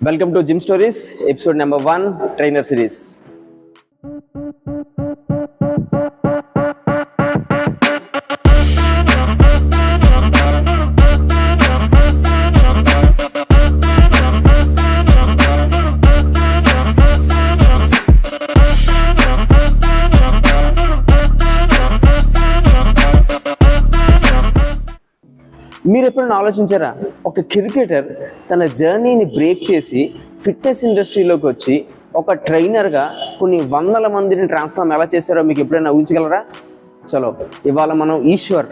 Welcome to Gym Stories, episode number one, Trainer Series. మీరు ఎప్పుడైనా ఆలోచించారా? ఒక క్రికెటర్ తన జర్నీని బ్రేక్ చేసి ఫిట్నెస్ ఇండస్ట్రీలోకి వచ్చి ఒక ట్రైనర్గా కొన్ని వందల మందిని ట్రాన్స్ఫార్మ్ ఎలా చేశారో మీకు ఎప్పుడైనా ఊహించగలరా? చలో ఇవాళ మనం ఈశ్వర్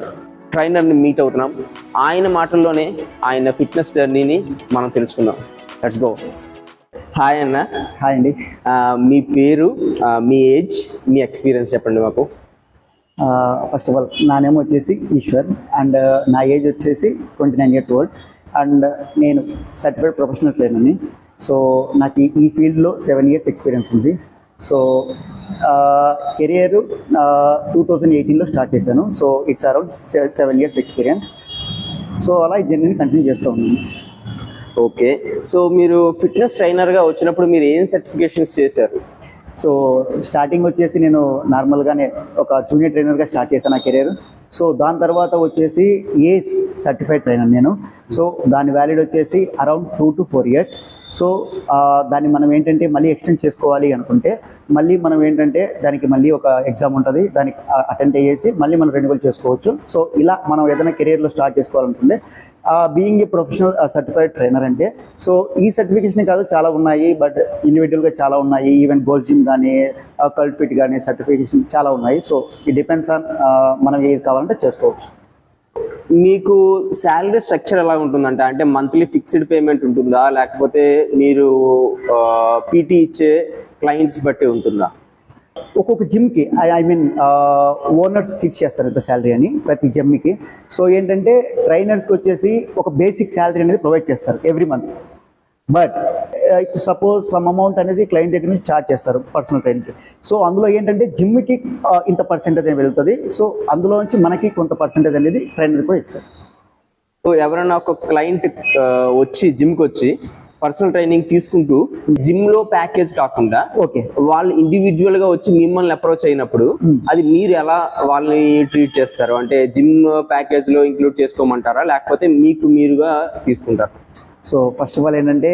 ట్రైనర్ని మీట్ అవుతున్నాం. ఆయన మాటల్లోనే ఆయన ఫిట్నెస్ జర్నీని మనం తెలుసుకుందాం. Let's go. హాయ్ అన్న. హాయ్ అండి. మీ పేరు మీ ఏజ్ మీ ఎక్స్పీరియన్స్ చెప్పండి మాకు. ఫస్ట్ ఆఫ్ ఆల్ నా నేమ్ వచ్చేసి ఈశ్వర్ అండ్ నా ఏజ్ వచ్చేసి twenty nine years old and నేను సర్టిఫైడ్ ప్రొఫెషనల్ ట్రైనర్ని సో నాకు ఈ- ఫీల్డ్లో సెవెన్ ఇయర్స్ ఎక్స్పీరియన్స్ ఉంది. సో కెరియర్ టూ థౌజండ్ ఎయిటీన్లో స్టార్ట్ చేశాను. So it's around seven years experience so అలా ఈ జర్నీని కంటిన్యూ చేస్తూ ఉన్నాను. ఓకే సో మీరు ఫిట్నెస్ ట్రైనర్గా వచ్చినప్పుడు మీరు ఏం సర్టిఫికేషన్స్ చేశారు? సో స్టార్టింగ్ వచ్చేసి నేను నార్మల్గానే ఒక జూనియర్ ట్రైనర్గా స్టార్ట్ చేశాను నా కెరీర్. సో దాని తర్వాత వచ్చేసి ఏ సర్టిఫైడ్ ట్రైనర్ నేను. సో దాని వ్యాలిడ్ వచ్చేసి around two to four years. So దాన్ని మనం ఏంటంటే మళ్ళీ ఎక్స్టెండ్ చేసుకోవాలి అనుకుంటే మళ్ళీ మనం ఏంటంటే దానికి మళ్ళీ ఒక ఎగ్జామ్ ఉంటుంది దానికి అటెండ్ అయ్యేసి మళ్ళీ మనం రెన్యువల్ చేసుకోవచ్చు. సో ఇలా మనం ఏదైనా కెరియర్లో స్టార్ట్ చేసుకోవాలనుకుంటే being a professional certified trainer అంటే సో ఈ సర్టిఫికేషన్ కాదు చాలా ఉన్నాయి బట్ ఇండివిజువల్గా చాలా ఉన్నాయి ఈవెన్ గోల్డ్ జిమ్ కానీ కల్ట్ ఫిట్ కానీ సర్టిఫికేషన్ చాలా ఉన్నాయి. సో ఇట్ డిపెండ్స్ ఆన్ మనం ఏది కావాలంటే చేసుకోవచ్చు. మీకు శాలరీ స్ట్రక్చర్ ఎలా ఉంటుందంటే? అంటే మంత్లీ ఫిక్స్డ్ పేమెంట్ ఉంటుందా? లేకపోతే మీరు పీటీ ఇచ్చే క్లయింట్స్ బట్టి ఉంటుందా? ఒక్కొక్క జిమ్కి I I mean owners fix చేస్తారు ఇంత శాలరీ అని ప్రతి జిమ్కి సో ఏంటంటే ట్రైనర్స్కి వచ్చేసి ఒక బేసిక్ శాలరీ అనేది ప్రొవైడ్ చేస్తారు every month but suppose some amount అనేది క్లయింట్ దగ్గర నుంచి ఛార్జ్ చేస్తారు పర్సనల్ ట్రైన్కి సో అందులో ఏంటంటే జిమ్కి ఇంత పర్సెంటేజ్ అని వెళ్తుంది. సో అందులో నుంచి మనకి కొంత పర్సెంటేజ్ అనేది ట్రైనర్ కూడా ఇస్తారు. సో ఎవరైనా ఒక క్లయింట్ వచ్చి జిమ్కి వచ్చి పర్సనల్ ట్రైనింగ్ తీసుకుంటూ జిమ్లో ప్యాకేజ్ కాకుండా ఓకే వాళ్ళు ఇండివిజువల్గా వచ్చి మిమ్మల్ని అప్రోచ్ అయినప్పుడు అది మీరు ఎలా వాళ్ళని ట్రీట్ చేస్తారు? అంటే జిమ్ ప్యాకేజ్లో ఇంక్లూడ్ చేసుకోమంటారా? లేకపోతే మీకు మీరుగా తీసుకుంటారా? సో ఫస్ట్ ఆఫ్ ఆల్ ఏంటంటే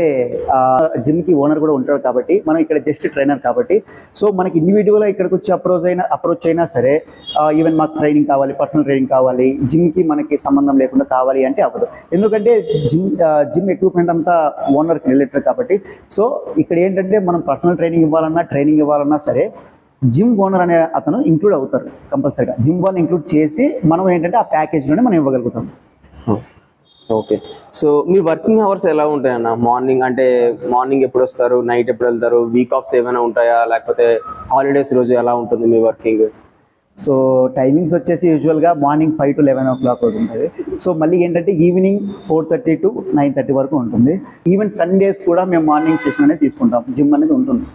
జిమ్కి ఓనర్ కూడా ఉంటాడు కాబట్టి మనం ఇక్కడ జస్ట్ ట్రైనర్ కాబట్టి. సో మనకి ఇండివిజువల్గా ఇక్కడికి వచ్చి అప్రోచ్ అయినా అప్రోచ్ అయినా సరే ఈవెన్ మాకు ట్రైనింగ్ కావాలి పర్సనల్ ట్రైనింగ్ కావాలి జిమ్కి మనకి సంబంధం లేకుండా కావాలి అంటే అవ్వదు. ఎందుకంటే జిమ్ జిమ్ ఎక్విప్మెంట్ అంతా ఓనర్కి రిలేటెడ్ కాబట్టి. సో ఇక్కడ ఏంటంటే మనం పర్సనల్ ట్రైనింగ్ ఇవ్వాలన్నా ట్రైనింగ్ ఇవ్వాలన్నా సరే జిమ్ ఓనర్ అనే అతను ఇంక్లూడ్ అవుతారు కంపల్సరీగా. జిమ్ వాళ్ళని ఇంక్లూడ్ చేసి మనం ఏంటంటే ఆ ప్యాకేజ్లోనే మనం ఇవ్వగలుగుతాం. ఓకే. సో మీ వర్కింగ్ అవర్స్ ఎలా ఉంటాయన్న? మార్నింగ్ అంటే మార్నింగ్ ఎప్పుడు వస్తారు నైట్ ఎప్పుడు వెళ్తారు వీక్ ఆఫ్స్ ఏమైనా ఉంటాయా? లేకపోతే హాలిడేస్ రోజు ఎలా ఉంటుంది మీ వర్కింగ్? సో టైమింగ్స్ వచ్చేసి యూజువల్గా morning five to eleven o'clock ఉంటుంది. సో మళ్ళీ ఏంటంటే evening four thirty to nine thirty వరకు ఉంటుంది. ఈవెన్ సండేస్ కూడా మేము మార్నింగ్ సెషన్ అనేది తీసుకుంటాం. జిమ్ అనేది ఉంటుంది.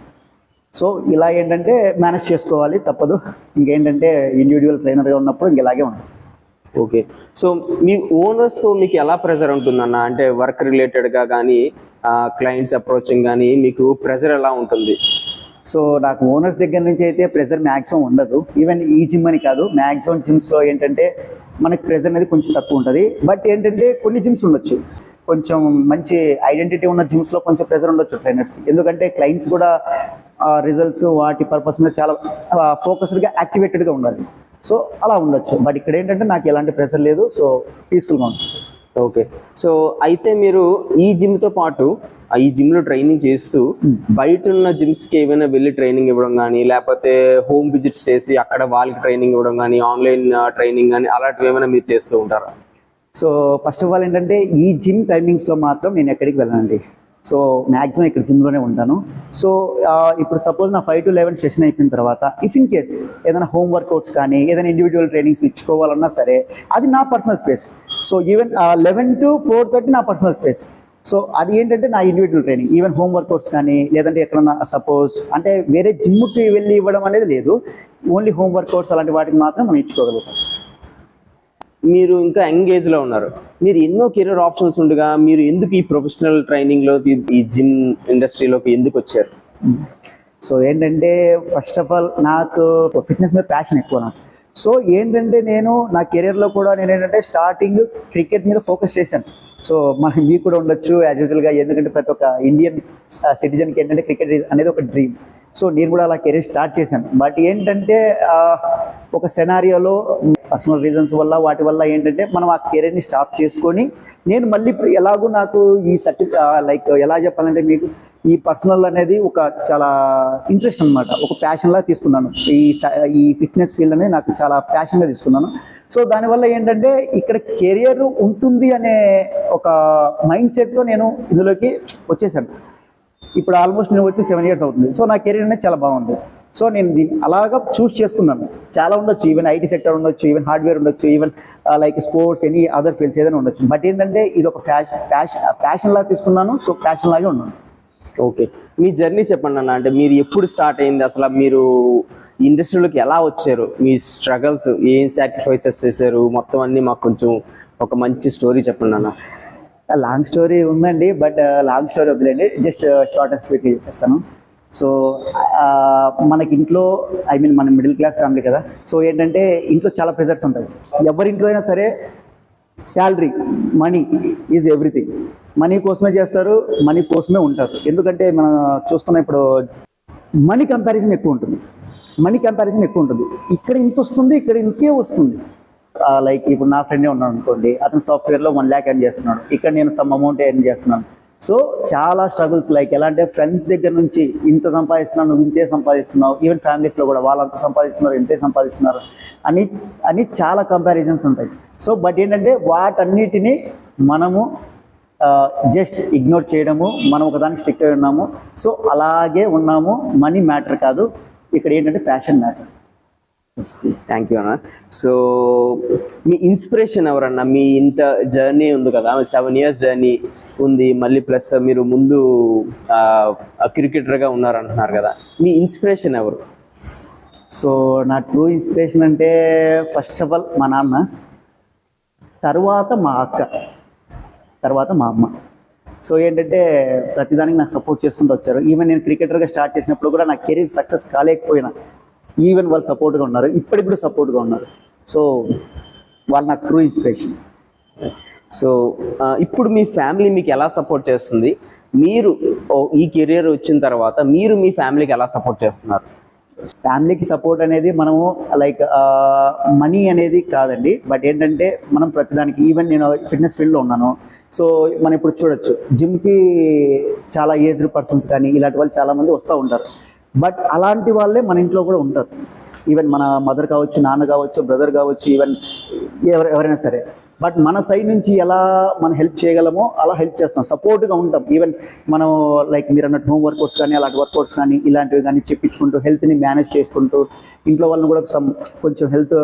సో ఇలా ఏంటంటే మేనేజ్ చేసుకోవాలి తప్పదు. ఇంకేంటంటే ఇండివిజువల్ ట్రైనర్గా ఉన్నప్పుడు ఇంక ఇలాగే ఉంటుంది. ఓకే సో మీ ఓనర్స్తో మీకు ఎలా ప్రెజర్ ఉంటుందన్న? అంటే వర్క్ రిలేటెడ్గా కానీ క్లయింట్స్ అప్రోచింగ్ కానీ మీకు ప్రెజర్ ఎలా ఉంటుంది? సో నాకు ఓనర్స్ దగ్గర నుంచి అయితే ప్రెజర్ మ్యాక్సిమం ఉండదు. ఈవెన్ ఈ జిమ్ అని కాదు మ్యాక్సిమం జిమ్స్లో ఏంటంటే మనకి ప్రెజర్ అనేది కొంచెం తక్కువ ఉంటుంది. బట్ ఏంటంటే కొన్ని జిమ్స్ ఉండొచ్చు. కొంచెం మంచి ఐడెంటిటీ ఉన్న జిమ్స్లో కొంచెం ప్రెజర్ ఉండొచ్చు ట్రైనర్స్కి ఎందుకంటే క్లయింట్స్ కూడా రిజల్ట్స్ వాటి పర్పస్ మీద చాలా ఫోకస్డ్గా యాక్టివేటెడ్గా ఉండాలి. సో అలా ఉండొచ్చు. బట్ ఇక్కడ ఏంటంటే నాకు ఎలాంటి ప్రెషర్ లేదు. సో పీస్ఫుల్గా ఉంటుంది ఓకే. సో అయితే మీరు ఈ జిమ్తో పాటు ఈ జిమ్లో ట్రైనింగ్ చేస్తూ బయట ఉన్న జిమ్స్కి ఏమైనా వెళ్ళి ట్రైనింగ్ ఇవ్వడం కానీ లేకపోతే హోమ్ విజిట్స్ చేసి అక్కడ వాళ్ళకి ట్రైనింగ్ ఇవ్వడం కానీ ఆన్లైన్ ట్రైనింగ్ కానీ అలాంటివి ఏమైనా మీరు చేస్తూ ఉంటారా? సో ఫస్ట్ ఆఫ్ ఆల్ ఏంటంటే ఈ జిమ్ టైమింగ్స్లో మాత్రం నేను ఎక్కడికి వెళ్ళనండి. సో మ్యాక్సిమం ఇక్కడ జిమ్లోనే ఉంటాను. సో ఇప్పుడు సపోజ్ నా ఫైవ్ టు లెవెన్ సెషన్ అయిపోయిన తర్వాత ఇఫ్ ఇన్ కేస్ ఏదైనా హోమ్ వర్కౌట్స్ కానీ ఏదైనా ఇండివిజువల్ ట్రైనింగ్స్ ఇచ్చుకోవాలన్నా సరే అది నా personal space so even eleven to four thirty నా పర్సనల్ స్పేస్ సో అది ఏంటంటే నా individual training even home workouts కానీ లేదంటే ఎక్కడన్నా సపోజ్ అంటే వేరే జిమ్కి వెళ్ళి ఇవ్వడం అనేది లేదు. ఓన్లీ హోమ్ వర్కౌట్స్ అలాంటి వాటికి మాత్రం మనం ఇచ్చుకోగలుగుతాం. మీరు ఇంకా యంగ్లో ఉన్నారు. మీరు ఎన్నో కెరీర్ ఆప్షన్స్ ఉండగా మీరు ఎందుకు ఈ ప్రొఫెషనల్ ట్రైనింగ్లో ఈ జిమ్ ఇండస్ట్రీలోకి ఎందుకు వచ్చారు? సో ఏంటంటే ఫస్ట్ ఆఫ్ ఆల్ నాకు ఫిట్నెస్ మీద ప్యాషన్ ఎక్కువ నాకు. సో ఏంటంటే నేను నా కెరియర్లో కూడా నేను ఏంటంటే స్టార్టింగ్ క్రికెట్ మీద ఫోకస్ చేశాను. సో మన మీకు కూడా ఉండొచ్చు యాజ్ యూజువల్గా ఎందుకంటే ప్రతి ఒక్క ఇండియన్ సిటిజన్కి ఏంటంటే క్రికెట్ అనేది ఒక డ్రీమ్ సో నేను కూడా అలా కెరీర్ స్టార్ట్ చేశాను. బట్ ఏంటంటే ఒక సెనారియోలో పర్సనల్ రీజన్స్ వల్ల వాటి వల్ల ఏంటంటే మనం ఆ కెరీర్ని స్టాప్ చేసుకొని నేను మళ్ళీ ఇప్పుడు ఎలాగో నాకు ఈ సర్టి లైక్ ఎలా చెప్పాలంటే మీకు ఈ పర్సనల్ అనేది ఒక చాలా ఇంట్రెస్ట్ అన్నమాట. ఒక ప్యాషన్లా తీసుకున్నాను. ఈ స- ఈ ఫిట్నెస్ ఫీల్డ్ అనేది నాకు చాలా చాలా ప్యాషన్గా తీసుకున్నాను. సో దానివల్ల ఏంటంటే ఇక్కడ కెరియర్ ఉంటుంది అనే ఒక మైండ్ సెట్తో నేను ఇందులోకి వచ్చేసాను. ఇప్పుడు ఆల్మోస్ట్ నేను వచ్చి సెవెన్ ఇయర్స్ అవుతుంది. సో నా కెరీర్ అనేది చాలా బాగుంది. సో నేను దీన్ని అలాగా చూస్ చేసుకున్నాను చాలా ఉండొచ్చు. ఈవెన్ ఐటీ సెక్టర్ ఉండొచ్చు ఈవెన్ హార్డ్వేర్ ఉండొచ్చు even like sports any other fields ఏదైనా ఉండొచ్చు. బట్ ఏంటంటే ఇది ఒక ఫ్యాషన్ ప్యాషన్ ప్యాషన్ లాగా తీసుకున్నాను. సో ప్యాషన్ లాగే ఉన్నాను. ఓకే మీ జర్నీ చెప్పండి అన్న. అంటే మీరు ఎప్పుడు స్టార్ట్ అయింది? అసలు మీరు ఇండస్ట్రీలోకి ఎలా వచ్చారు? మీ స్ట్రగల్స్ ఏం సాక్రిఫైసెస్ చేశారు? మొత్తం అన్ని మాకు కొంచెం ఒక మంచి స్టోరీ చెప్పండి అన్న లాంగ్ స్టోరీ ఉందండి బట్ లాంగ్ స్టోరీ వదిలేండి జస్ట్ షార్ట్ అండ్ స్వీట్గా చెప్పేస్తాను. సో మనకి ఇంట్లో ఐ మీన్ మన మిడిల్ క్లాస్ ఫ్యామిలీ కదా. సో ఏంటంటే ఇంట్లో చాలా ప్రెజర్స్ ఉంటాయి. ఎవరి ఇంట్లో అయినా సరే salary money is everything. Money కోసమే చేస్తారు మనీ కోసమే ఉంటారు. ఎందుకంటే మనం చూస్తున్న ఇప్పుడు మనీ కంపారిజన్ ఎక్కువ ఉంటుంది. మనీ కంపారిజన్ ఎక్కువ ఉంటుంది ఇక్కడ ఇంత వస్తుంది ఇక్కడ ఇంతే వస్తుంది. లైక్ ఇప్పుడు నా ఫ్రెండే ఉన్నాడు అనుకోండి అతను సాఫ్ట్వేర్లో వన్ ల్యాక్ ఎర్న్ చేస్తున్నాడు. ఇక్కడ నేను సమ్ అమౌంట్ ఎర్న్ చేస్తున్నాను. సో చాలా స్ట్రగుల్స్ లైక్ ఎలా అంటే ఫ్రెండ్స్ దగ్గర నుంచి ఇంత సంపాదిస్తున్నావు నువ్వు ఇంతే సంపాదిస్తున్నావు ఈవెన్ ఫ్యామిలీస్లో కూడా వాళ్ళంత సంపాదిస్తున్నారు ఇంతే సంపాదిస్తున్నారు అని అని చాలా కంపారిజన్స్ ఉంటాయి. సో బట్ ఏంటంటే వాటన్నిటిని మనము జస్ట్ ఇగ్నోర్ చేయడము మనం ఒకదానికి స్ట్రిక్ట్ అయి ఉన్నాము. సో అలాగే ఉన్నాము మనీ మ్యాటర్ కాదు. ఇక్కడ ఏంటంటే ప్యాషన్ మ్యాటర్ థ్యాంక్ యూ అన్న సో మీ ఇన్స్పిరేషన్ ఎవరన్నా? మీ ఇంత జర్నీ ఉంది కదా సెవెన్ ఇయర్స్ జర్నీ ఉంది మళ్ళీ ప్లస్ మీరు ముందు క్రికెటర్గా ఉన్నారంటున్నారు కదా మీ ఇన్స్పిరేషన్ ఎవరు? సో నా ట్రూ ఇన్స్పిరేషన్ అంటే ఫస్ట్ ఆఫ్ ఆల్ మా నాన్న తర్వాత మా అక్క తర్వాత మా అమ్మ. సో ఏంటంటే ప్రతిదానికి నాకు సపోర్ట్ చేసుకుంటూ వచ్చారు. ఈవెన్ నేను క్రికెటర్గా స్టార్ట్ చేసినప్పుడు కూడా నా కెరీర్ సక్సెస్ కాలేకపోయినా ఈవెన్ వాళ్ళు సపోర్ట్గా ఉన్నారు. ఇప్పటికి సపోర్ట్గా ఉన్నారు. సో వాళ్ళు నాకు ట్రూ ఇన్స్పిరేషన్ సో ఇప్పుడు మీ ఫ్యామిలీ మీకు ఎలా సపోర్ట్ చేస్తుంది? మీరు ఓ, ఈ కెరియర్ వచ్చిన తర్వాత మీరు మీ ఫ్యామిలీకి ఎలా సపోర్ట్ చేస్తున్నారు? ఫ్యామిలీకి సపోర్ట్ అనేది మనము లైక్ మనీ అనేది కాదండి. బట్ ఏంటంటే మనం ప్రతిదానికి ఈవెన్ నేను ఫిట్నెస్ ఫీల్డ్లో ఉన్నాను. సో మనం ఇప్పుడు చూడొచ్చు జిమ్కి చాలా ఏజ్డ్ పర్సన్స్ కానీ ఇలాంటి వాళ్ళు చాలామంది వస్తూ ఉంటారు. బట్ అలాంటి వాళ్ళే మన ఇంట్లో కూడా ఉంటారు. ఈవెన్ మన మదర్ కావచ్చు నాన్న కావచ్చు బ్రదర్ కావచ్చు ఈవెన్ ఎవరు ఎవరైనా సరే. బట్ మన సైడ్ నుంచి ఎలా మనం హెల్ప్ చేయగలమో అలా హెల్ప్ చేస్తాం. సపోర్ట్గా ఉంటాం. ఈవెన్ మనం లైక్ మీరు అన్నట్టు హోమ్ వర్కౌట్స్ కానీ అలాంటి వర్కౌట్స్ కానీ ఇలాంటివి కానీ చెప్పించుకుంటూ హెల్త్ని మేనేజ్ చేసుకుంటూ ఇంట్లో వాళ్ళని కూడా సమ్ కొంచెం హెల్త్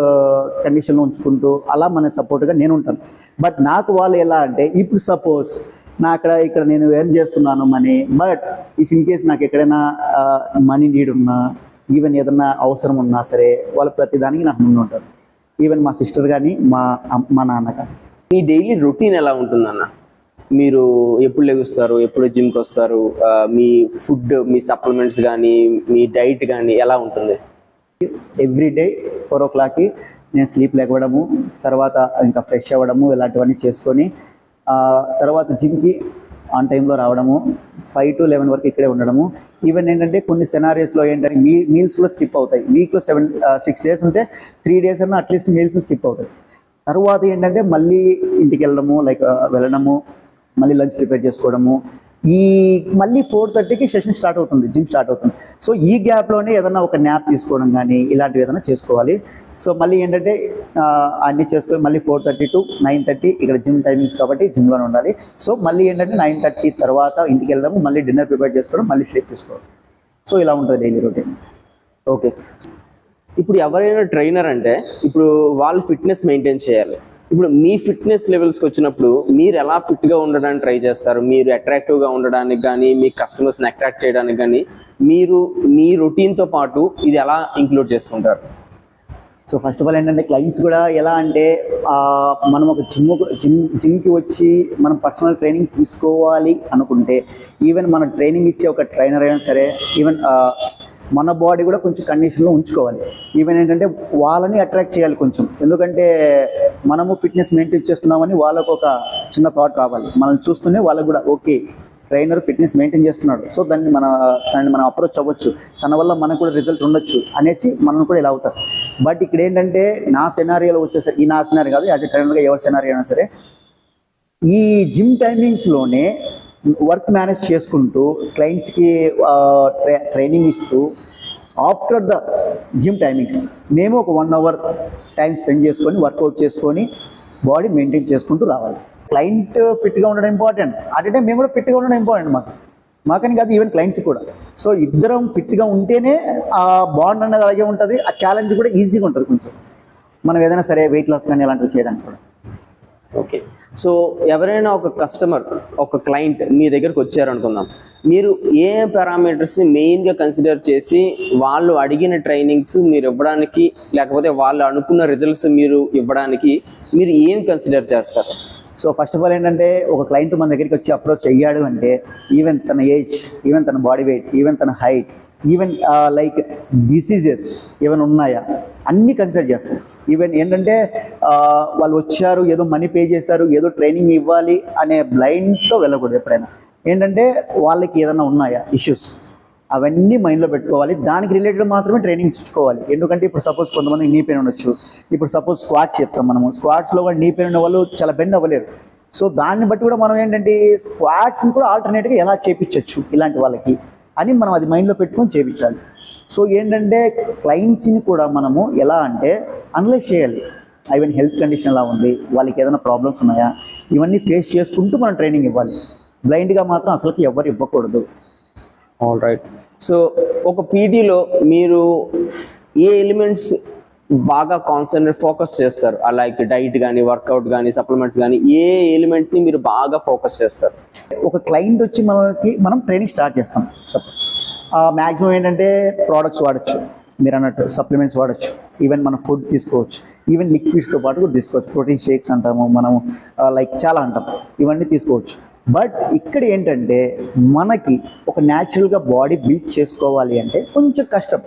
కండిషన్లో ఉంచుకుంటూ అలా మన సపోర్ట్గా నేను ఉంటాను. బట్ నాకు వాళ్ళు ఎలా అంటే ఇప్పుడు సపోజ్ నా అక్కడ ఇక్కడ నేను ఎర్న్ చేస్తున్నాను money but if in case నాకు ఎక్కడైనా uh, మనీ నీడ్ ఉన్నా ఈవెన్ ఏదన్నా అవసరం ఉన్నా సరే వాళ్ళు ప్రతిదానికి నాకు ముందు ఉంటారు. ఈవెన్ మా సిస్టర్ కానీ మా మా నాన్న కానీ మీ డైలీ రొటీన్ ఎలా ఉంటుందన్న? మీరు ఎప్పుడు లెగుస్తారు ఎప్పుడు జిమ్కి వస్తారు మీ ఫుడ్ మీ సప్లిమెంట్స్ కానీ మీ డైట్ కానీ ఎలా ఉంటుంది? ఎవ్రీ డే ఫోర్ ఓ క్లాక్కి నేను స్లీప్ లేకపోవడము తర్వాత ఇంకా ఫ్రెష్ అవ్వడము ఇలాంటివన్నీ చేసుకొని తర్వాత జిమ్కి ఆన్ టైంలో రావడము ఫైవ్ టు లెవెన్ వరకు ఇక్కడే ఉండడము. ఈవెన్ ఏంటంటే కొన్ని సెనారియస్లో ఏంటంటే మీ మీల్స్ కూడా స్కిప్ అవుతాయి. వీక్లో సెవెన్ సిక్స్ డేస్ ఉంటే త్రీ డేస్ అన్నా అట్లీస్ట్ మీల్స్ స్కిప్ అవుతాయి. తర్వాత ఏంటంటే మళ్ళీ ఇంటికి వెళ్ళడము లైక్ వెళ్ళడము మళ్ళీ లంచ్ ప్రిపేర్ చేసుకోవడము ఈ మళ్ళీ ఫోర్ థర్టీకి సెషన్ స్టార్ట్ అవుతుంది జిమ్ స్టార్ట్ అవుతుంది. సో ఈ గ్యాప్లోనే ఏదైనా ఒక న్యాప్ తీసుకోవడం కానీ ఇలాంటివి ఏదైనా చేసుకోవాలి. సో మళ్ళీ ఏంటంటే అన్ని అన్నీ చేసుకొని మళ్ళీ four thirty to nine thirty ఇక్కడ జిమ్ టైమింగ్స్ కాబట్టి జిమ్లోనే ఉండాలి. సో మళ్ళీ ఏంటంటే నైన్ థర్టీ తర్వాత ఇంటికి వెళ్దాము మళ్ళీ డిన్నర్ ప్రిపేర్ చేసుకోవడం మళ్ళీ స్లీప్ తీసుకోవడం. సో ఇలా ఉంటుంది డైలీ రొటీన్ ఓకే ఇప్పుడు ఎవరైనా ట్రైనర్ అంటే ఇప్పుడు వాళ్ళు ఫిట్నెస్ మెయింటైన్ చేయాలి. ఇప్పుడు మీ ఫిట్నెస్ లెవెల్స్కి వచ్చినప్పుడు మీరు ఎలా ఫిట్గా ఉండడానికి ట్రై చేస్తారు? మీరు అట్రాక్టివ్గా ఉండడానికి కానీ మీ కస్టమర్స్ని అట్రాక్ట్ చేయడానికి కానీ మీరు మీ రొటీన్తో పాటు ఇది ఎలా ఇంక్లూడ్ చేసుకుంటారు? సో ఫస్ట్ ఆఫ్ ఆల్ ఏంటంటే క్లయింట్స్ కూడా ఎలా అంటే మనం ఒక జిమ్ జిమ్ జిమ్కి వచ్చి మనం పర్సనల్ ట్రైనింగ్ తీసుకోవాలి అనుకుంటే ఈవెన్ మన ట్రైనింగ్ ఇచ్చే ఒక ట్రైనర్ అయినా సరే ఈవెన్ మన బాడీ కూడా కొంచెం కండిషన్లో ఉంచుకోవాలి. ఈవెన్ ఏంటంటే వాళ్ళని అట్రాక్ట్ చేయాలి కొంచెం. ఎందుకంటే మనము ఫిట్నెస్ మెయింటైన్ చేస్తున్నామని వాళ్ళకు ఒక చిన్న థాట్ రావాలి. మనం చూస్తూనే వాళ్ళకు కూడా ఓకే ట్రైనర్ ఫిట్నెస్ మెయింటైన్ చేస్తున్నాడు. సో దాన్ని మన దాన్ని మనం అప్రోచ్ అవ్వచ్చు. తన వల్ల మనకు కూడా రిజల్ట్ ఉండొచ్చు అనేసి మనం కూడా ఇలా అవుతారు. బట్ ఇక్కడ ఏంటంటే నా సెనారియోలో వచ్చేసరి ఈ నా సెనారీ కాదు యాజ్ ఎ ట్రైనర్గా ఎవరి సెనారియో అయినా సరే ఈ జిమ్ టైమింగ్స్లోనే వర్క్ మేనేజ్ చేసుకుంటూ క్లయింట్స్కి ట్రైనింగ్ ఇస్తూ ఆఫ్టర్ ద జిమ్ టైమింగ్స్ మేము ఒక వన్ అవర్ టైం స్పెండ్ చేసుకొని వర్కౌట్ చేసుకొని బాడీ మెయింటైన్ చేసుకుంటూ రావాలి. క్లయింట్ ఫిట్గా ఉండడం ఇంపార్టెంట్. అట్ టైం మేము కూడా ఫిట్గా ఉండడం ఇంపార్టెంట్ మాకు. మాకని కాదు ఈవెన్ క్లయింట్స్ కూడా. సో ఇద్దరం ఫిట్గా ఉంటేనే ఆ బాండ్ అనేది అలాగే ఉంటుంది. ఆ ఛాలెంజ్ కూడా ఈజీగా ఉంటుంది కొంచెం. మనం ఏదైనా సరే వెయిట్ లాస్ కానీ అలాంటివి చేయడానికి కూడా. ఓకే సో ఎవరైనా ఒక కస్టమర్ ఒక క్లయింట్ మీ దగ్గరకు వచ్చారనుకుందాం. మీరు ఏ పారామీటర్స్ని మెయిన్గా కన్సిడర్ చేసి వాళ్ళు అడిగిన ట్రైనింగ్స్ మీరు ఇవ్వడానికి లేకపోతే వాళ్ళు అనుకున్న రిజల్ట్స్ మీరు ఇవ్వడానికి మీరు ఏం కన్సిడర్ చేస్తారు? సో ఫస్ట్ ఆఫ్ ఆల్ ఏంటంటే ఒక క్లయింట్ మన దగ్గరికి వచ్చి అప్రోచ్ అయ్యాడు అంటే ఈవెన్ తన ఏజ్ ఈవెన్ తన బాడీ వెయిట్ ఈవెన్ తన హైట్ ఈవెన్ లైక్ డిసీజెస్ ఏమైనా ఉన్నాయా? అన్నీ కన్సిడర్ చేస్తాం. ఈవెన్ ఏంటంటే uh, వాళ్ళు వచ్చారు ఏదో మనీ పే చేశారు ఏదో ట్రైనింగ్ ఇవ్వాలి అనే బ్లైండ్తో వెళ్ళకూడదు ఎప్పుడైనా. ఏంటంటే వాళ్ళకి ఏదైనా ఉన్నాయా ఇష్యూస్ అవన్నీ మైండ్లో పెట్టుకోవాలి. దానికి రిలేటెడ్ మాత్రమే ట్రైనింగ్ ఇచ్చుకోవాలి. ఎందుకంటే ఇప్పుడు సపోజ్ కొంతమంది నీ పెయిన్ ఉండొచ్చు. ఇప్పుడు సపోజ్ స్క్వాట్స్ చెప్తాం మనము. స్క్వాట్స్లో కూడా నీ పెయిన్ ఉన్న వాళ్ళు చాలా బెండ్ అవ్వలేరు. సో దాన్ని బట్టి కూడా మనం ఏంటంటే స్క్వాట్స్ని కూడా ఆల్టర్నేట్గా ఎలా చేపించవచ్చు ఇలాంటి వాళ్ళకి? అని మనం అది మైండ్లో పెట్టుకొని చేయించాలి సో ఏంటంటే క్లయింట్స్ని కూడా మనము ఎలా అంటే అనలైజ్ చేయాలి. ఈవెన్ హెల్త్ కండిషన్ ఎలా ఉంది వాళ్ళకి ఏదైనా ప్రాబ్లమ్స్ ఉన్నాయా? ఇవన్నీ ఫేస్ చేసుకుంటూ మనం ట్రైనింగ్ ఇవ్వాలి. బ్లైండ్గా మాత్రం అసలుకి ఎవరు ఇవ్వకూడదు. ఆల్ రైట్ సో ఒక పీటీలో మీరు ఏ ఎలిమెంట్స్ బాగా కాన్సన్ట్రేట్ ఫోకస్ చేస్తారు. లైక్ డైట్ కానీ వర్కౌట్ కానీ సప్లిమెంట్స్ కానీ ఏ ఎలిమెంట్ని మీరు బాగా ఫోకస్ చేస్తారు? ఒక క్లయింట్ వచ్చి మనకి మనం ట్రైనింగ్ స్టార్ట్ చేస్తాం. మ్యాక్సిమం ఏంటంటే ప్రోడక్ట్స్ వాడచ్చు. మీరు అన్నట్టు సప్లిమెంట్స్ వాడచ్చు. ఈవెన్ మనం ఫుడ్ తీసుకోవచ్చు. ఈవెన్ లిక్విడ్స్తో పాటు కూడా తీసుకోవచ్చు. ప్రోటీన్ షేక్స్ అంటాము మనం లైక్ చాలా అంటాం. ఇవన్నీ తీసుకోవచ్చు. బట్ ఇక్కడ ఏంటంటే మనకి ఒక న్యాచురల్గా బాడీ బిల్డ్ చేసుకోవాలి అంటే కొంచెం కష్టం.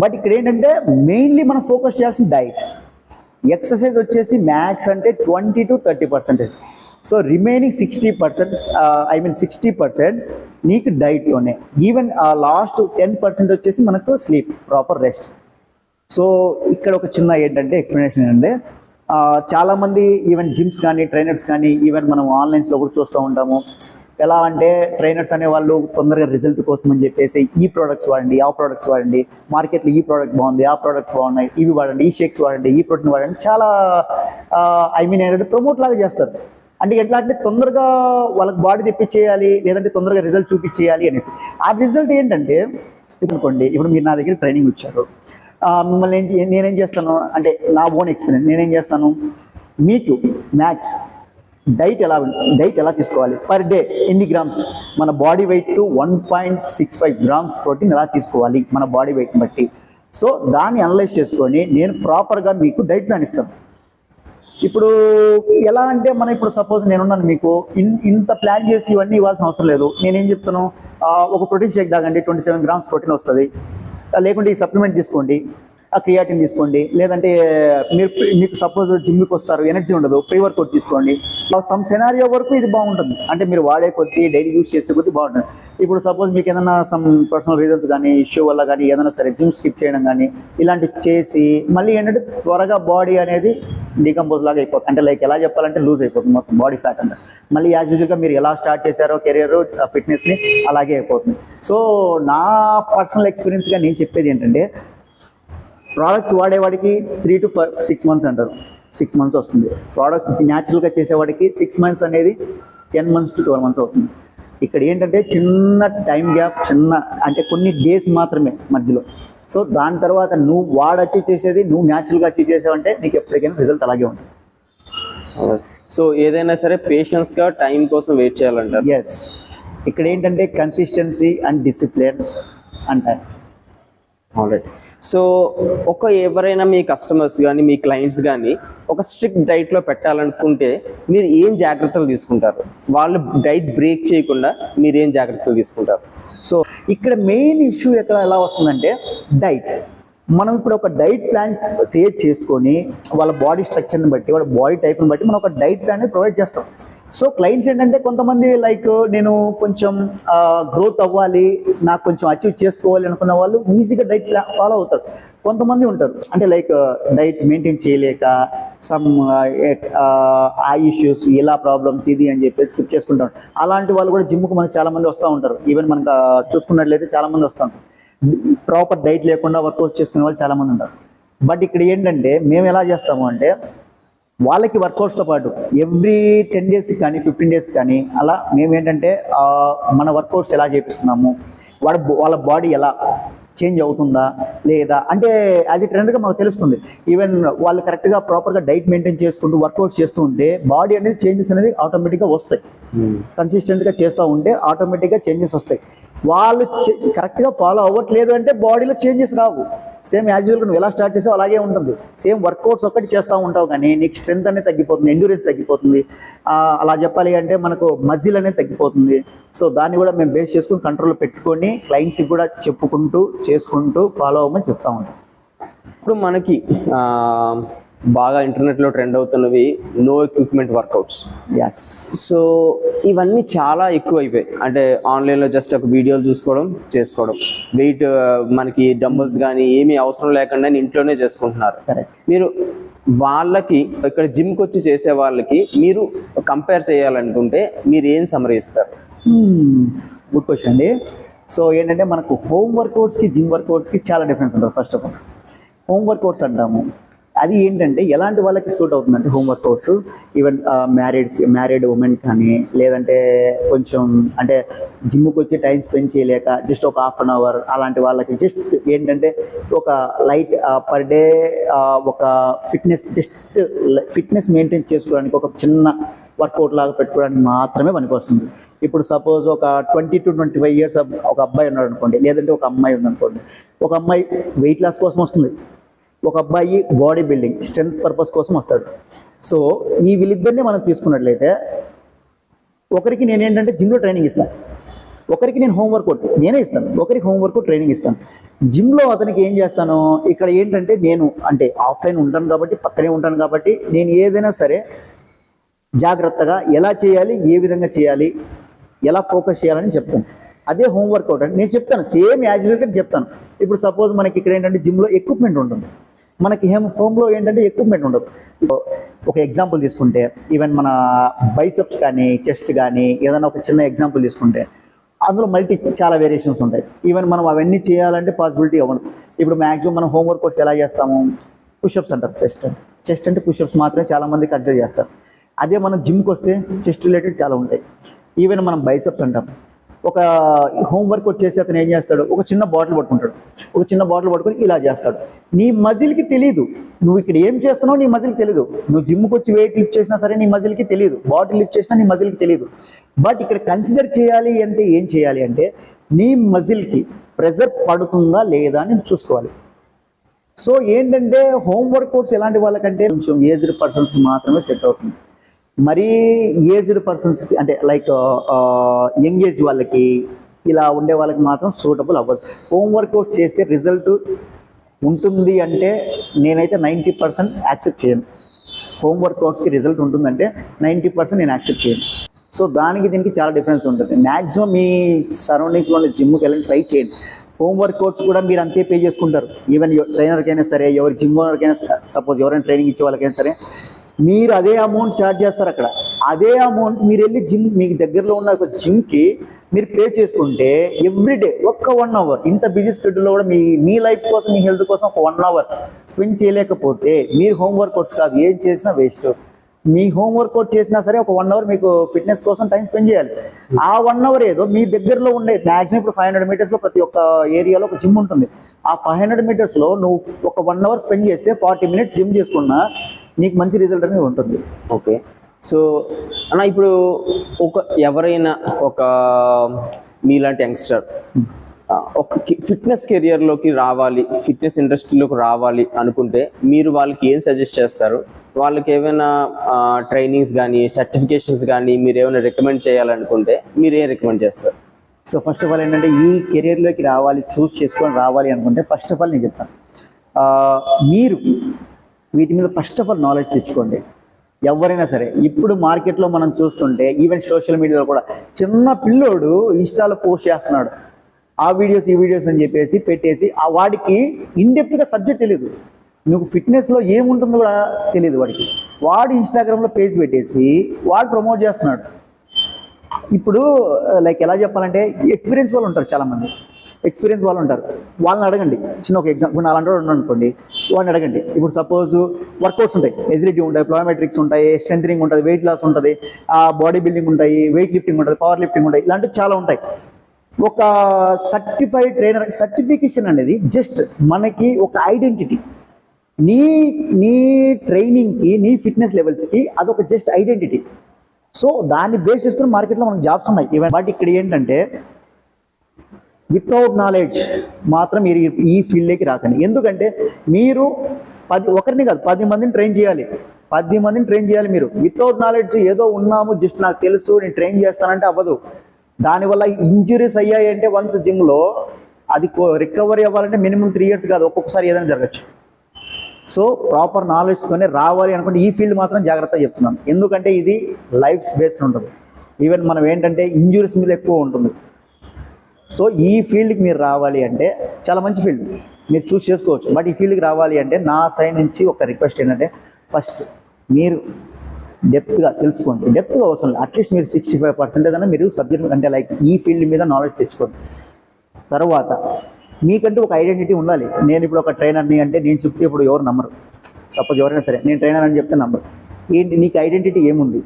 బట్ ఇక్కడ ఏంటంటే మెయిన్లీ మనం ఫోకస్ చేయాల్సిన డైట్ ఎక్సర్సైజ్ వచ్చేసి మ్యాక్స్ అంటే twenty to thirty percentage so remaining sixty percent I mean sixty percent నీకు డైట్తోనే ఈవెన్ లాస్ట్ టెన్ పర్సెంట్ వచ్చేసి మనకు స్లీప్ ప్రాపర్ రెస్ట్ సో ఇక్కడ ఒక చిన్న ఏంటంటే ఎక్స్ప్లెనేషన్ ఏంటంటే uh, చాలామంది ఈవెన్ జిమ్స్ కానీ ట్రైనర్స్ కానీ ఈవెన్ మనం ఆన్లైన్స్లో కూడా చూస్తూ ఉంటాము. ఎలా అంటే ట్రైనర్స్ అనే వాళ్ళు తొందరగా రిజల్ట్ కోసం అని చెప్పేసి ఈ ప్రోడక్ట్స్ వాడండి ఆ ప్రోడక్ట్స్ వాడండి మార్కెట్లో ఈ ప్రోడక్ట్ బాగుంది ఆ ప్రోడక్ట్స్ బాగున్నాయి ఇవి వాడండి ఈ షేక్స్ వాడండి ఈ ప్రోటీన్ వాడండి చాలా ఐ మీన్ ఏంటంటే ప్రమోట్ లాగా చేస్తారు. అంటే ఎట్లా అంటే తొందరగా వాళ్ళకి బాడీ తెప్పించేయాలి లేదంటే తొందరగా రిజల్ట్ చూపించేయాలి అనేసి. ఆ రిజల్ట్ ఏంటంటే ఇప్పుడు అనుకోండి ఇప్పుడు మీరు నా దగ్గర ట్రైనింగ్ ఇచ్చారు. మిమ్మల్ని ఏం చే- నేనేం చేస్తాను? అంటే నా ఓన్ ఎక్స్పీరియన్స్ నేనేం చేస్తాను? మీకు మ్యాథ్స్ డైట్ ఎలా డైట్ ఎలా తీసుకోవాలి? పర్ డే ఎన్ని గ్రామ్స్? మన body weight to one point six five grams protein ఎలా తీసుకోవాలి? మన బాడీ వెయిట్ బట్టి. సో దాన్ని అనలైజ్ చేసుకొని నేను ప్రాపర్గా మీకు డైట్ ప్లాన్ ఇస్తాను. ఇప్పుడు ఎలా అంటే మనం ఇప్పుడు సపోజ్ నేనున్నాను మీకు ఇన్ ఇంత ప్లాన్ చేసి ఇవన్నీ ఇవ్వాల్సిన అవసరం లేదు. నేనేం చెప్తాను? ఒక ప్రోటీన్ షేక్ తాగండి ట్వంటీ సెవెన్ గ్రామ్స్ ప్రోటీన్ వస్తుంది. లేకుంటే ఈ సప్లిమెంట్ తీసుకోండి. ఆ క్రియాటిన్ తీసుకోండి. లేదంటే మీరు మీకు సపోజ్ జిమ్కి వస్తారు ఎనర్జీ ఉండదు ప్రీ వర్కౌట్ తీసుకోండి. సమ్ సెనారియో వరకు ఇది బాగుంటుంది. అంటే మీరు వాడే కొద్దీ డైలీ యూస్ చేసే కొద్దీ బాగుంటుంది. ఇప్పుడు సపోజ్ మీకు ఏదైనా సమ్ పర్సనల్ రీజన్స్ కానీ ఇష్యూ వల్ల కానీ ఏదైనా సరే జిమ్ స్కిప్ చేయడం కానీ ఇలాంటివి చేసి మళ్ళీ ఏంటంటే త్వరగా బాడీ అనేది డీకంపోజ్ లాగా అయిపోతుంది. అంటే లైక్ ఎలా చెప్పాలంటే లూజ్ అయిపోతుంది మొత్తం బాడీ ఫ్యాట్ అంతా. మళ్ళీ యాజ్ యూజువల్గా మీరు ఎలా స్టార్ట్ చేశారో కెరియర్ ఫిట్నెస్ని అలాగే అయిపోతుంది. సో నా పర్సనల్ ఎక్స్పీరియన్స్గా నేను చెప్పేది ఏంటంటే products వాడేవాడికి three to five six months అంటారు. సిక్స్ మంత్స్ వస్తుంది. ప్రోడక్ట్స్ న్యాచురల్గా చేసేవాడికి సిక్స్ మంత్స్ అనేది ten months to twelve months అవుతుంది. ఇక్కడ ఏంటంటే చిన్న టైం గ్యాప్ చిన్న అంటే కొన్ని డేస్ మాత్రమే మధ్యలో. సో దాని తర్వాత నువ్వు వాడు అచీవ్ చేసేది నువ్వు న్యాచురల్గా అచీవ్ చేసావంటే నీకు ఎప్పటికైనా రిజల్ట్ అలాగే ఉంటుంది. సో ఏదైనా సరే పేషెన్స్గా టైం కోసం వెయిట్ చేయాలంటారు. ఎస్ ఇక్కడ ఏంటంటే కన్సిస్టెన్సీ అండ్ డిసిప్లిన్ అంటారు. ఆల్రైట్ సో ఒక ఎవరైనా మీ కస్టమర్స్ కానీ మీ క్లయింట్స్ కానీ ఒక స్ట్రిక్ట్ డైట్లో పెట్టాలనుకుంటే మీరు ఏం జాగ్రత్తలు తీసుకుంటారు? వాళ్ళు డైట్ బ్రేక్ చేయకుండా మీరు ఏం జాగ్రత్తలు తీసుకుంటారు? సో ఇక్కడ మెయిన్ ఇష్యూ ఎక్కడ ఎలా వస్తుందంటే డైట్ మనం ఇప్పుడు ఒక డైట్ ప్లాన్ క్రియేట్ చేసుకొని వాళ్ళ బాడీ స్ట్రక్చర్ని బట్టి వాళ్ళ బాడీ టైప్ని బట్టి మనం ఒక డైట్ ప్లాన్ ప్రొవైడ్ చేస్తాం. సో క్లయింట్స్ ఏంటంటే కొంతమంది లైక్ నేను కొంచెం గ్రోత్ అవ్వాలి నాకు కొంచెం అచీవ్ చేసుకోవాలి అనుకున్న వాళ్ళు ఈజీగా డైట్ ఫాలో అవుతారు. కొంతమంది ఉంటారు. అంటే లైక్ డైట్ మెయింటైన్ చేయలేక సమ్ ఆ ఇష్యూస్ ఇలా ప్రాబ్లమ్స్ ఇది అని చెప్పేసి స్కిప్ చేసుకుంటాం అలాంటి వాళ్ళు కూడా జిమ్కి మనకి చాలా మంది వస్తూ ఉంటారు. ఈవెన్ మనకు చూసుకున్నట్లయితే చాలా మంది వస్తూ ఉంటారు. ప్రాపర్ డైట్ లేకుండా వర్కౌట్ చేసుకునే వాళ్ళు చాలా మంది ఉంటారు. బట్ ఇక్కడ ఏంటంటే మేము ఎలా చేస్తాము అంటే వాళ్ళకి వర్కౌట్స్తో పాటు ఎవ్రీ టెన్ డేస్ కానీ ఫిఫ్టీన్ డేస్ కానీ అలా మేము ఏంటంటే ఆ, మన వర్కౌట్స్ ఎలా చేపిస్తున్నాము వాళ్ళ వాళ్ళ బాడీ ఎలా చేంజ్ అవుతుందా లేదా అంటే యాజ్ ఎ ట్రైనర్గా మాకు తెలుస్తుంది. ఈవెన్ వాళ్ళు కరెక్ట్గా ప్రాపర్గా డైట్ మెయింటైన్ చేసుకుంటూ వర్కౌట్స్ చేస్తూ ఉంటే బాడీ అనేది చేంజెస్ అనేది ఆటోమేటిక్గా వస్తాయి. కన్సిస్టెంట్గా చేస్తూ ఉంటే ఆటోమేటిక్గా చేంజెస్ వస్తాయి. వాళ్ళు కరెక్ట్గా ఫాలో అవ్వట్లేదు అంటే బాడీలో చేంజెస్ రావు. సేమ్ యాజువల్గా నువ్వు ఎలా స్టార్ట్ చేసావు అలాగే ఉంటుంది. సేమ్ వర్కౌట్స్ ఒక్కటి చేస్తూ ఉంటావు కానీ నీకు స్ట్రెంత్ అనేది తగ్గిపోతుంది ఎండ్యూరెన్స్ తగ్గిపోతుంది. అలా చెప్పాలి అంటే మనకు మజిల్ అనేది తగ్గిపోతుంది. సో దాన్ని కూడా మేము బేస్ చేసుకుని కంట్రోల్లో పెట్టుకొని క్లయింట్స్కి కూడా చెప్పుకుంటూ చేసుకుంటూ ఫాలో అవ్వమని చెప్తా ఉంటాం. ఇప్పుడు మనకి బాగా ఇంటర్నెట్లో trend అవుతున్నవి no equipment workouts yes so ఇవన్నీ చాలా ఎక్కువ అయిపోయాయి అంటే ఆన్లైన్లో జస్ట్ ఒక వీడియోలు చూసుకోవడం చేసుకోవడం. వెయిట్ మనకి డంబుల్స్ కానీ ఏమీ అవసరం లేకుండా ఇంట్లోనే చేసుకుంటున్నారు. మీరు వాళ్ళకి ఇక్కడ జిమ్కి వచ్చి చేసే వాళ్ళకి మీరు కంపేర్ చేయాలనుకుంటే మీరు ఏం సమరిస్తారు గుడ్ క్వశ్చన్ అండి. సో ఏంటంటే మనకు హోమ్ వర్కౌట్స్కి జిమ్ వర్కౌట్స్కి చాలా డిఫరెన్స్ ఉంటుంది first of all home workouts అంటాము. అది ఏంటంటే ఎలాంటి వాళ్ళకి సూట్ అవుతుందంటే home workouts even married married women కానీ లేదంటే కొంచెం అంటే జిమ్కి వచ్చి టైం స్పెండ్ చేయలేక జస్ట్ ఒక హాఫ్ అన్ అవర్ అలాంటి వాళ్ళకి జస్ట్ ఏంటంటే ఒక లైట్ పర్ డే ఒక ఫిట్నెస్ జస్ట్ ఫిట్నెస్ మెయింటైన్ చేసుకోవడానికి ఒక చిన్న వర్కౌట్ లాగా పెట్టుకోవడానికి మాత్రమే పనికొస్తుంది. ఇప్పుడు సపోజ్ ఒక twenty to twenty five years ఒక అబ్బాయి ఉన్నాడు అనుకోండి లేదంటే ఒక అమ్మాయి ఉందనుకోండి ఒక అమ్మాయి వెయిట్ లాస్ కోసం వస్తుంది. ఒక అబ్బాయి బాడీ బిల్డింగ్ స్ట్రెంత్ పర్పస్ కోసం వస్తాడు. సో ఈ వీళ్ళిద్దరినే మనం తీసుకున్నట్లయితే ఒకరికి నేను ఏంటంటే జిమ్లో ట్రైనింగ్ ఇస్తాను. ఒకరికి నేను హోంవర్క్ వర్కౌట్ నేనే ఇస్తాను. ఒకరికి హోంవర్కౌట్ ట్రైనింగ్ ఇస్తాను. జిమ్లో అతనికి ఏం చేస్తాను? ఇక్కడ ఏంటంటే నేను అంటే ఆఫ్లైన్ ఉంటాను కాబట్టి పక్కనే ఉంటాను కాబట్టి నేను ఏదైనా సరే జాగ్రత్తగా ఎలా చేయాలి ఏ విధంగా చేయాలి ఎలా ఫోకస్ చేయాలని చెప్తాను. అదే హోమ్ అవుట్ అంటే నేను చెప్తాను. సేమ్ యాజువల్గా చెప్తాను. ఇప్పుడు సపోజ్ మనకి ఇక్కడ ఏంటంటే జిమ్లో ఎక్విప్మెంట్ ఉంటుంది. మనకి హోమ్ హోమ్లో ఏంటంటే ఎక్విప్మెంట్ ఉండదు. ఒక ఎగ్జాంపుల్ తీసుకుంటే ఈవెన్ మన బైసెప్స్ కానీ చెస్ట్ కానీ ఏదైనా ఒక చిన్న ఎగ్జాంపుల్ తీసుకుంటే అందులో మల్టీ చాలా వేరియేషన్స్ ఉంటాయి. ఈవెన్ మనం అవన్నీ చేయాలంటే పాసిబిలిటీ అవ్వదు ఇప్పుడు మ్యాక్సిమం మనం హోమ్ వర్కౌట్స్ ఎలా చేస్తాము? పుషప్స్ అంటారు చెస్ట్ చెస్ట్ అంటే పుషప్స్ మాత్రమే చాలామంది కన్సిడర్ చేస్తారు. అదే మనం జిమ్కి వస్తే చెస్ట్ రిలేటెడ్ చాలా ఉంటాయి. ఈవెన్ మనం బైసెప్స్ అంటాం. ఒక హోంవర్క్ వచ్చేసి చేసి అతను ఏం చేస్తాడు? ఒక చిన్న బాటిల్ పట్టుకుంటాడు. ఒక చిన్న బాటిల్ పట్టుకొని ఇలా చేస్తాడు. నీ మజిల్కి తెలియదు నువ్వు ఇక్కడ ఏం చేస్తున్నావు నీ మజిల్కి తెలియదు నువ్వు జిమ్కి వచ్చి వెయిట్ లిఫ్ట్ చేసినా సరే నీ మజిల్కి తెలియదు బాటిల్ లిఫ్ట్ చేసినా నీ మజిల్కి తెలియదు బట్ ఇక్కడ కన్సిడర్ చేయాలి అంటే ఏం చేయాలి అంటే నీ మజిల్కి ప్రెజర్ పడుతుందా లేదా అని చూసుకోవాలి. సో ఏంటంటే హోమ్ వర్కౌట్స్ ఎలాంటి వాళ్ళకంటే కొంచెం ఏజ్డ్ పర్సన్స్కి మాత్రమే సెట్ అవుతుంది. మరీ ఏజ్డ్ పర్సన్స్కి అంటే లైక్ యంగ్ ఏజ్ వాళ్ళకి ఇలా ఉండే వాళ్ళకి మాత్రం సూటబుల్ అవ్వదు. హోమ్ వర్కౌట్స్ చేస్తే రిజల్ట్ ఉంటుంది అంటే నేనైతే నైంటీ పర్సెంట్ యాక్సెప్ట్ చేయను. హోమ్ వర్కౌట్స్కి రిజల్ట్ ఉంటుందంటే నైంటీ పర్సెంట్ నేను యాక్సెప్ట్ చేయను. సో దానికి దీనికి చాలా డిఫరెన్స్ ఉంటుంది. మ్యాక్సిమం మీ సరౌండింగ్స్లో జిమ్కి వెళ్ళండి ట్రై చేయండి. హోమ్ వర్కౌట్స్ కూడా మీరు అంతే పే చేసుకుంటారు. ఈవెన్ ట్రైనర్కైనా సరే ఎవరి జిమ్ ఓనర్కైనా సపోజ్ ఎవరైనా ట్రైనింగ్ ఇచ్చే వాళ్ళకైనా సరే మీరు అదే అమౌంట్ ఛార్జ్ చేస్తారు అక్కడ. అదే అమౌంట్ మీరు వెళ్ళి జిమ్ మీకు దగ్గరలో ఉన్న ఒక జిమ్కి మీరు పే చేసుకుంటే ఎవ్రీడే ఒక్క వన్ అవర్ ఇంత బిజీ స్కెడ్యూల్లో కూడా మీ మీ లైఫ్ కోసం మీ హెల్త్ కోసం ఒక వన్ అవర్ స్పెండ్ చేయలేకపోతే మీరు హోమ్ వర్కౌట్స్ కాదు. ఏం చేసినా వేస్ట్ మీ హోమ్ వర్కౌట్ చేసినా సరే ఒక వన్ అవర్ మీకు ఫిట్నెస్ కోసం టైం స్పెండ్ చేయాలి. ఆ వన్ అవర్ ఏదో మీ దగ్గరలో ఉండే మ్యాక్సిమం ఇప్పుడు ఫైవ్ హండ్రెడ్ మీటర్స్లో ప్రతి ఒక్క ఏరియాలో ఒక జిమ్ ఉంటుంది. ఆ ఫైవ్ హండ్రెడ్ మీటర్స్లో నువ్వు ఒక వన్ అవర్ స్పెండ్ చేస్తే ఫార్టీ మినిట్స్ జిమ్ చేసుకున్నా నీకు మంచి రిజల్ట్ అనేది ఉంటుంది. ఓకే. సో అన్న ఇప్పుడు ఒక ఎవరైనా ఒక మీలాంటి యంగ్స్టర్ ఒక ఫిట్నెస్ కెరియర్లోకి రావాలి ఫిట్నెస్ ఇండస్ట్రీలోకి రావాలి అనుకుంటే మీరు వాళ్ళకి ఏం సజెస్ట్ చేస్తారు? వాళ్ళకి ఏమైనా ట్రైనింగ్స్ కానీ సర్టిఫికేషన్స్ కానీ మీరు ఏమైనా రికమెండ్ చేయాలనుకుంటే మీరు ఏం రికమెండ్ చేస్తారు? సో ఫస్ట్ ఆఫ్ ఆల్ ఏంటంటే ఈ కెరియర్లోకి రావాలి చూస్ చేసుకొని రావాలి అనుకుంటే ఫస్ట్ ఆఫ్ ఆల్ నేను చెప్తాను. మీరు వీటి మీద ఫస్ట్ ఆఫ్ ఆల్ నాలెడ్జ్ తెచ్చుకోండి. ఎవరైనా సరే ఇప్పుడు మార్కెట్లో మనం చూస్తుంటే ఈవెన్ సోషల్ మీడియాలో కూడా చిన్న పిల్లోడు ఇన్స్టాలో పోస్ట్ చేస్తున్నాడు. ఆ వీడియోస్ ఈ వీడియోస్ అని చెప్పేసి పెట్టేసి ఆ వాడికి ఇన్డెప్త్గా సబ్జెక్ట్ తెలియదు నువ్వు ఫిట్నెస్లో ఏముంటుందో కూడా తెలియదు వాడికి. వాడు ఇన్స్టాగ్రామ్లో పేజ్ పెట్టేసి వాడు ప్రమోట్ చేస్తున్నాడు. ఇప్పుడు లైక్ ఎలా చెప్పాలంటే ఎక్స్పీరియన్స్ వాళ్ళు ఉంటారు చాలామంది. ఎక్స్పీరియన్స్ వాళ్ళు ఉంటారు. వాళ్ళని అడగండి. చిన్న ఒక ఎగ్జాంపుల్ ఇప్పుడు అలాంటి వాడు ఉన్నాడు అనుకోండి అడగండి. ఇప్పుడు సపోజ్ వర్కౌట్స్ ఉంటాయి. ఎజిలిటీ ఉంటాయి ప్లోమెట్రిక్స్ ఉంటాయి స్ట్రెంగ్ ఉంటుంది వెయిట్ లాస్ ఉంటుంది ఆ బాడీ బిల్డింగ్ ఉంటాయి వెయిట్ లిఫ్టింగ్ ఉంటుంది పవర్ లిఫ్టింగ్ ఉంటాయి ఇలాంటివి చాలా ఉంటాయి. ఒక సర్టిఫైడ్ ట్రైనర్ సర్టిఫికేషన్ అనేది జస్ట్ మనకి ఒక ఐడెంటిటీ నీ నీ ట్రైనింగ్కి నీ ఫిట్నెస్ లెవెల్స్కి అదొక జస్ట్ ఐడెంటిటీ. సో దాన్ని బేస్ చేసుకుని మార్కెట్లో మనకు జాబ్స్ ఉన్నాయి. ఈవెన్ బట్ ఇక్కడ ఏంటంటే వితౌట్ నాలెడ్జ్ మాత్రం మీరు ఈ- ఫీల్డ్లోకి రాకండి. ఎందుకంటే మీరు పది ఒకరిని కాదు పది మందిని ట్రైన్ చేయాలి. పది మందిని ట్రైన్ చేయాలి మీరు. వితౌట్ నాలెడ్జ్ ఏదో ఉన్నాము జస్ట్ నాకు తెలుసు నేను ట్రైన్ చేస్తానంటే అవ్వదు. దానివల్ల ఇంజురీస్ అయ్యాయి అంటే వన్స్ జిమ్లో అది రికవరీ అవ్వాలంటే మినిమం త్రీ ఇయర్స్ కాదు ఒక్కొక్కసారి ఏదైనా జరగచ్చు. సో ప్రాపర్ నాలెడ్జ్తోనే రావాలి అనుకుంటే ఈ ఫీల్డ్ మాత్రం జాగ్రత్తగా చెప్తున్నాను. ఎందుకంటే ఇది లైఫ్ బేస్డ్ ఉంటుంది. ఈవెన్ మనం ఏంటంటే ఇంజురీస్ మీద ఎక్కువ ఉంటుంది. సో ఈ ఫీల్డ్కి మీరు రావాలి అంటే చాలా మంచి ఫీల్డ్ మీరు చూస్ చేసుకోవచ్చు. బట్ ఈ ఫీల్డ్కి రావాలి అంటే నా సైడ్ నుంచి ఒక రిక్వెస్ట్ ఏంటంటే ఫస్ట్ మీరు డెప్త్గా తెలుసుకోండి. డెప్త్గా అవసరం లేదు. అట్లీస్ట్ మీరు సిక్స్టీ ఫైవ్ పర్సెంటేజ్ అన్న మీరు సబ్జెక్ట్ అంటే లైక్ ఈ ఫీల్డ్ మీద నాలెడ్జ్ తెచ్చుకోండి. తర్వాత మీకంటూ ఒక ఐడెంటిటీ ఉండాలి. నేను ఇప్పుడు ఒక ట్రైనర్ని అంటే నేను చెప్తే ఇప్పుడు ఎవరు నమ్మరు. సపోజ్ ఎవరైనా సరే నేను ట్రైనర్ అని చెప్తే నమ్మరు. ఏంటి నీకు ఐడెంటిటీ ఏముంది?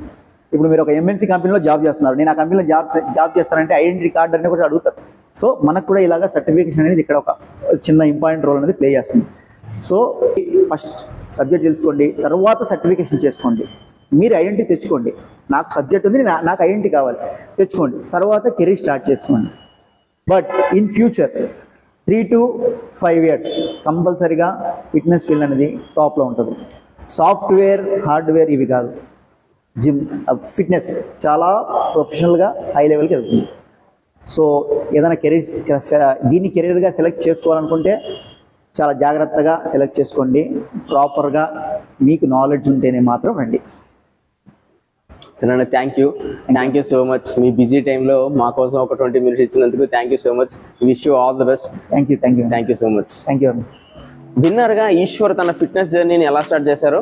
ఇప్పుడు మీరు ఒక ఎంఎన్సీ కంపెనీలో జాబ్ చేస్తున్నారు. నేను ఆ కంపెనీలో జాబ్ జాబ్ చేస్తానంటే ఐడెంటిటీ కార్డ్ అనేది కూడా అడుగుతారు. సో మనకు కూడా ఇలాగ సర్టిఫికేషన్ అనేది ఇక్కడ ఒక చిన్న ఇంపార్టెంట్ రోల్ అనేది ప్లే చేస్తుంది. సో ఫస్ట్ సబ్జెక్ట్ తెలుసుకోండి తర్వాత సర్టిఫికేషన్ చేసుకోండి. మీరు ఐడెంటిటీ తెచ్చుకోండి. నాకు సబ్జెక్ట్ ఉంది నాకు ఐడెంటిటీ కావాలి. తెచ్చుకోండి. తర్వాత కెరీర్ స్టార్ట్ చేసుకోండి. But in future three to five years కంపల్సరీగా ఫిట్నెస్ ఫీల్డ్ అనేది టాప్లో ఉంటుంది. సాఫ్ట్వేర్ హార్డ్వేర్ ఇవి కాదు. జిమ్ ఫిట్నెస్ చాలా ప్రొఫెషనల్గా హై లెవెల్కి వెళ్తుంది. సో ఏదైనా కెరీర్ దీన్ని కెరీర్గా సెలెక్ట్ చేసుకోవాలనుకుంటే చాలా జాగ్రత్తగా సెలెక్ట్ చేసుకోండి. ప్రాపర్గా మీకు నాలెడ్జ్ ఉంటేనే మాత్రం రండి. సరే thank you thank you so much me busy టైంలో మా కోసం ఒక ట్వంటీ మినిట్స్ ఇచ్చినందుకు thank you so much wish you all the best thank you thank you thank you so much thank you విన్నర్గా Eshwar తన ఫిట్నెస్ జర్నీని ఎలా స్టార్ట్ చేశారో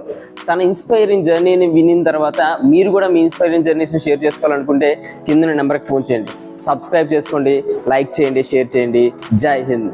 తన ఇన్స్పైరింగ్ జర్నీని వినిన తర్వాత మీరు కూడా మీ ఇన్స్పైరింగ్ జర్నీస్ని షేర్ చేసుకోవాలనుకుంటే కింద నెంబర్కి ఫోన్ చేయండి. సబ్స్క్రైబ్ చేసుకోండి లైక్ చేయండి షేర్ చేయండి. జై హింద్